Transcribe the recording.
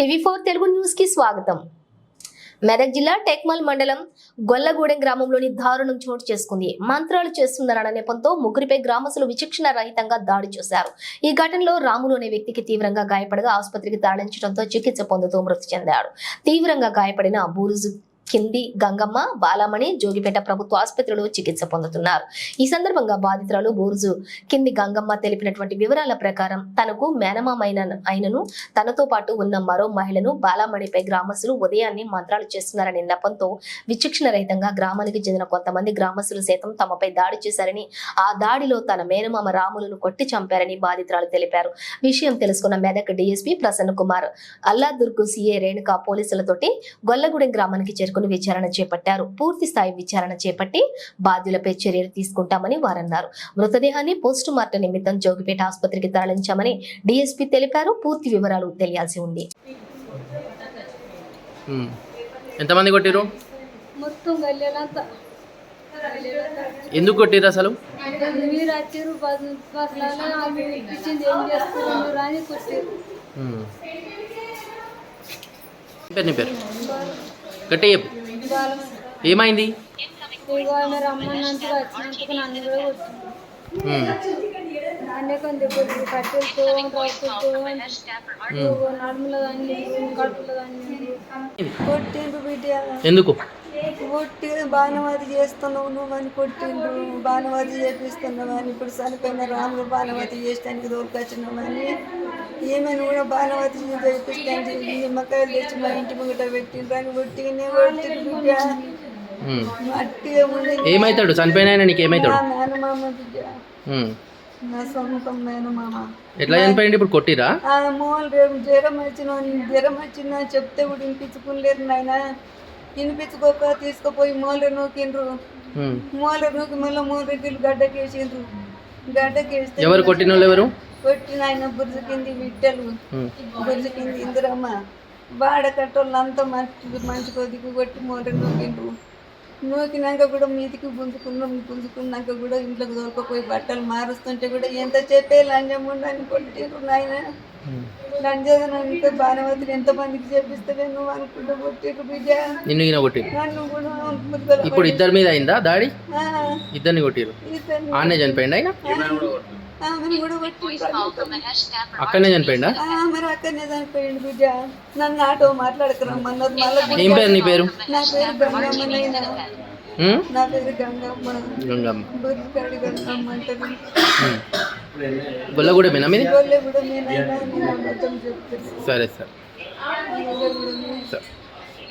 TV four Telugu న్యూస్కి స్వాగతం. మెదక్ జిల్లా టెక్మల్ మండలం గొల్లగూడెం గ్రామంలోని దారుణం చోటు చేసుకుంది. మంత్రాలు చేస్తున్నారన్న నెపంతో ముగ్గురిపై గ్రామస్తులు విచక్షణ రహితంగా దాడి చేశారు. ఈ ఘటనలో రాములు అనే వ్యక్తికి తీవ్రంగా గాయపడగా ఆసుపత్రికి తరలించడంతో చికిత్స పొందుతూ మృతి చెందాడు. తీవ్రంగా గాయపడిన బూరుజు కింది గంగమ్మ బాలమణి జోగిపేట ప్రభుత్వ ఆసుపత్రిలో చికిత్స పొందుతున్నారు. ఈ సందర్భంగా బాధితురాలు బోర్జు కింది గంగమ్మ తెలిపినటువంటి వివరాల ప్రకారం తనకు మేనమామైన ఆయనను తనతో పాటు ఉన్న మరో మహిళను బాలామణిపై గ్రామస్తులు ఉదయాన్నే మంత్రాలు చేస్తున్నారనే నెపంతో విచక్షణ రహితంగా గ్రామానికి చెందిన కొంతమంది గ్రామస్తులు సైతం తమపై దాడి చేశారని ఆ దాడిలో తన మేనమామ రాములను కొట్టి చంపారని బాధితురాలు తెలిపారు. విషయం తెలుసుకున్న మెదక్ డీఎస్పీ ప్రసన్న కుమార్ అల్లాదుర్గు సీఏ రేణుకా పోలీసులతోటి గొల్లగూడెం గ్రామానికి చేరుకుని విచారణ చేపట్టారు. పూర్తి స్థాయి విచారణ చేపట్టి బాధ్యులపై చర్యలు తీసుకుంటామని వారన్నారు. మృతదేహాన్ని పోస్టు మార్టం నిమిత్తం జోగిపేట ఆసుపత్రికి తరలించామని డీఎస్పీ తెలిపారు. పూర్తి వివరాలు తెలియాల్సి ఉంది. ఎంతమంది కొట్టిరు ఎందుకు కొట్టిరు అసలు? నీ పేరు? గట్టి చెప్పు. ఏమైంది? ఎందుకు? కొట్టి బాణవాది చేస్తున్నావు నువ్వు అని కొట్టిండ్రు బాణవాది చేపిస్తున్నావు అని ఇప్పుడు చనిపోయిన రాములు బాణవాది చేసడానికి దోలుకొచ్చినావు అని ఈమెను కూడా బాణవాది చేపిస్తాను నిమ్మకాయలు తెచ్చి మా ఇంటి ముంగట కొట్టిండ్రు బిడ్డ. ఉమ్. అట్టిగా ఉండి ఏమవుతాడు చనిపోయిన నీకు ఏమవుతాడు మేనమామ బిడ్డ. నా సొంతం మేనమామ. ఎట్లా చనిపోయింది ఇప్పుడు కొట్టిరా? ఆ మూల రేపు జ్వరం వచ్చిన జ్వరం వచ్చిందా చెప్తే కూడా వినిపించుకోలేరు నాయన. వినిపించుకోక తీసుకుపోయి మూల నూకిండ్రు. మూల నూకి మళ్ళీ మూల రెడ్డిలు గడ్డకేసిండ్రు. గడ్డకేస్తే ఎవరు కొట్టిన వాళ్ళు ఎవరు? కొట్టిన ఆయన బుర్జు కింది బిడ్డలు ఉమ్. బుర్జు కింది ఇందిరమ్మ అంతా మంచి మంచి కొద్దికి కొట్టి మూల నూకిండ్రు నూకినాక కూడా మీదికి గుంజుకున్నాం గుంజుకున్నాక కూడా ఇంట్లోకి దొరకపోయి బట్టలు మారుస్తుంటే కూడా ఎంత చెప్పే లంజం ఉండని కొట్టిండ్రు నాయన. అంటే బాణవతులు ఎంతమందికి చెప్పిస్తే నువ్వు అనుకుంటూ బిడ్డ? నిన్ను ఈయన కొట్టిరు నన్ను కూడా ముద్దలు ఇప్పుడు ఇద్దరి మీద అయిందా దాడి? ఇద్దరిని కొట్టిరు ఆడనే చనిపోయింది ఆయన ఆమెను కూడా కొట్టిండ్రు అక్కడనే చనిపోయిందా మరి అక్కడనే చనిపోయింది బిడ్డ. నన్ను ఆటో మాట్లాడుకురమ్మన్నారు మళ్ళీ ఏం పేరు నీ పేరు? నా పేరు గంగమ్మ నైనా ఉమ్? నా పేరు గంగమ్మ. గంగమ్మ. గంగమ్మ ఉమ్. గొల్లగూడెమేనా? మీది? సరే సరే.